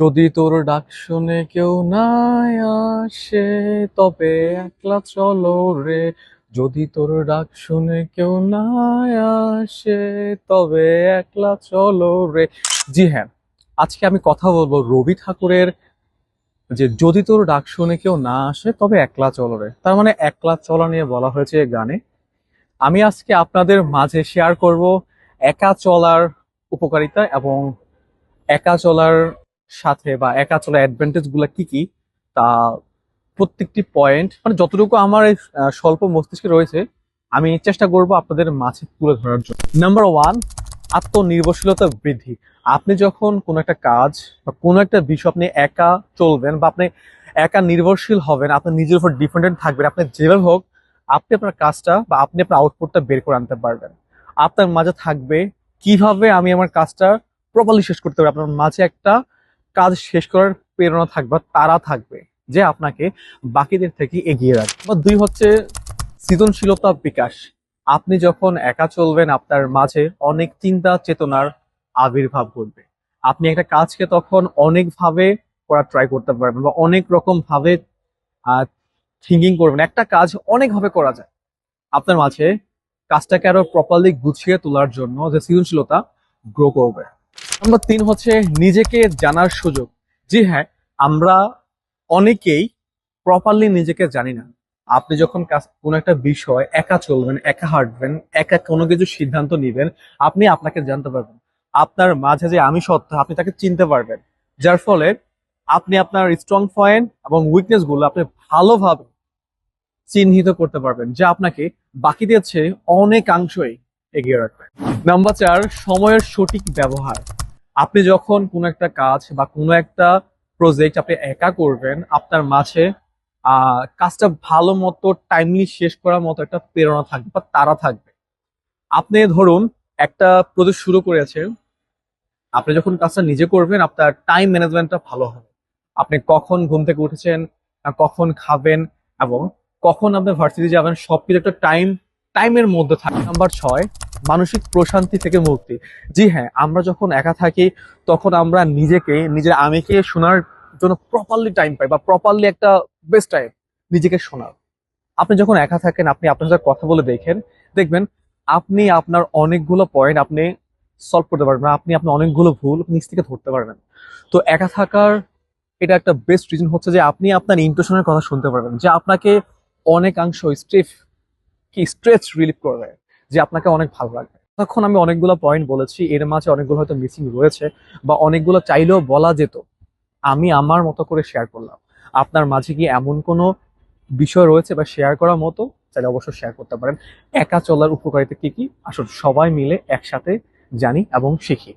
যদি তোর ডাক শুনে কেউ না আসে, তবে একলা চলো রে। যদি তোর ডাক শুনে কেউ না আসে, তবে একলা চলো রে। জি হ্যাঁ আজকে আমি কথা বলব রবি ঠাকুরের যে যদি তোর ডাক শুনে কেউ না আসে, তবে একলা চলো রে। তার মানে একলা চলা নিয়ে বলা হয়েছে এই গানে। আমি আজকে আপনাদের মাঝে শেয়ার করব একা চলার উপকারিতা এবং একা চলার সাথে বা একা চলার অ্যাডভান্টেজগুলা কি কি, তা প্রত্যেকটি পয়েন্ট মানে যতটুকু আমার স্বল্প মস্তিষ্কে রয়েছে, আমি চেষ্টা করব আপনাদের মাঝে তুলে ধরার জন্য। নাম্বার ওয়ান আত্মনির্ভরশীলতা বৃদ্ধি। আপনি যখন কোনো একটা কাজ বা কোনো একটা বিষয় আপনি একা চলবেন বা আপনি একা নির্ভরশীল হবেন, আপনি নিজের উপর ডিপেন্ডেন্ট থাকবেন, আপনি যেভাবে হোক, আপনি আপনার কাজটা বা আপনি আপনার আউটপুটটা বের করে আনতে পারবেন। আপনার মাঝে থাকবে কীভাবে আমি আমার কাজটা প্রপারলি শেষ করতে পারি? আপনার মাঝে একটা কাজ শেষ করার প্রেরণা থাকবে তারা থাকবে যে আপনাকে বাকিদের থেকে এগিয়ে রাখবে। বা দুই হচ্ছে সৃজনশীলতা বিকাশ। আপনি যখন একা চলবেন, আপনার মাঝে অনেক চিন্তা, চেতনার আবির্ভাব ঘটবে। আপনি একটা কাজকে তখন অনেকভাবে করার ট্রাই করতে পারবেন বা অনেক রকম ভাবে থিঙ্কিং করবেন। একটা কাজ অনেকভাবে করা যায়। আপনার মাঝে কাজটাকে আরও প্রপারলি গুছিয়ে তোলার জন্য যে সৃজনশীলতা গ্রো করবে। নাম্বার তিন হচ্ছে নিজেকে জানার সুযোগ। জি হ্যাঁ আমরা অনেকেই প্রপারলি নিজেকে জানি না। আপনি যখন কোনো একটা বিষয় একা চলবেন, একা হাঁটবেন, একা কোনো কিছু সিদ্ধান্ত নিবেন, আপনি আপনাকে জানতে পারবেন। আপনার মাঝে যে আমি সত্তা আপনি তাকে চিনতে পারবেন। যার ফলে আপনি আপনার স্ট্রং পয়েন্ট এবং উইকনেসগুলো আপনি ভালোভাবে চিহ্নিত করতে পারবেন, যা আপনাকে বাকিদের চেয়ে অনেকাংশই। এগিয়ে রাখবে নাম্বার চার, সময়ের সঠিক ব্যবহার। আপনি যখন কোনো একটা কাজ বা কোনো একটা প্রজেক্ট আপনি একা করবেন, আপনার মাঝে কাজটা ভালো মতো টাইমলি শেষ করার মতো একটা প্রেরণা থাকবে বা তারা থাকবে। আপনি ধরুন, একটা প্রজেক্ট শুরু করেছেন আপনি যখন কাজটা নিজে করবেন, আপনার টাইম ম্যানেজমেন্টটা ভালো হবে। আপনি কখন ঘুম থেকে উঠেছেন কখন খাবেন, এবং কখন আপনি ভার্সিটি যাবেন, সবকিছু একটা টাইম টাইমের মধ্যে থাকে নাম্বার ছয় মানসিক প্রশান্তি থেকে মুক্তি। জি হ্যাঁ আমরা যখন একা থাকি, তখন আমরা নিজেকে, নিজের আমিকে শোনার জন্য প্রপারলি টাইম পাই বা প্রপারলি একটা বেস্ট টাইম নিজেকে শোনার। আপনি যখন একা থাকেন, আপনি আপনার সাথে কথা বলে দেখেন, দেখবেন আপনি আপনার অনেকগুলো পয়েন্ট আপনি সলভ করতে পারবেন আপনি আপনার অনেকগুলো ভুল নিজ থেকে ধরতে পারবেন। তো একা থাকার এটা একটা বেস্ট রিজন হচ্ছে যে আপনি আপনার ইন্টেনশনের কথা শুনতে পারবেন, যে আপনাকে অনেকাংশ স্ট্রেফ কি স্ট্রেচ রিলিফ করবে। যে আপনাকে অনেক ভালো লাগবে। তখন আমি অনেকগুলো পয়েন্ট বলেছি, এর মাঝে অনেকগুলো হয়তো মিসিং রয়েছে বা অনেকগুলো চাইলেও বলা যেত। আমি আমার মতো করে শেয়ার করলাম। আপনার মাঝে কি এমন কোনো বিষয় রয়েছে বা শেয়ার করার মতো? চাইলে অবশ্যই শেয়ার করতে পারেন। একা চলার উপকারিতা কি কি? আসলে সবাই মিলে একসাথে জানি এবং শিখি।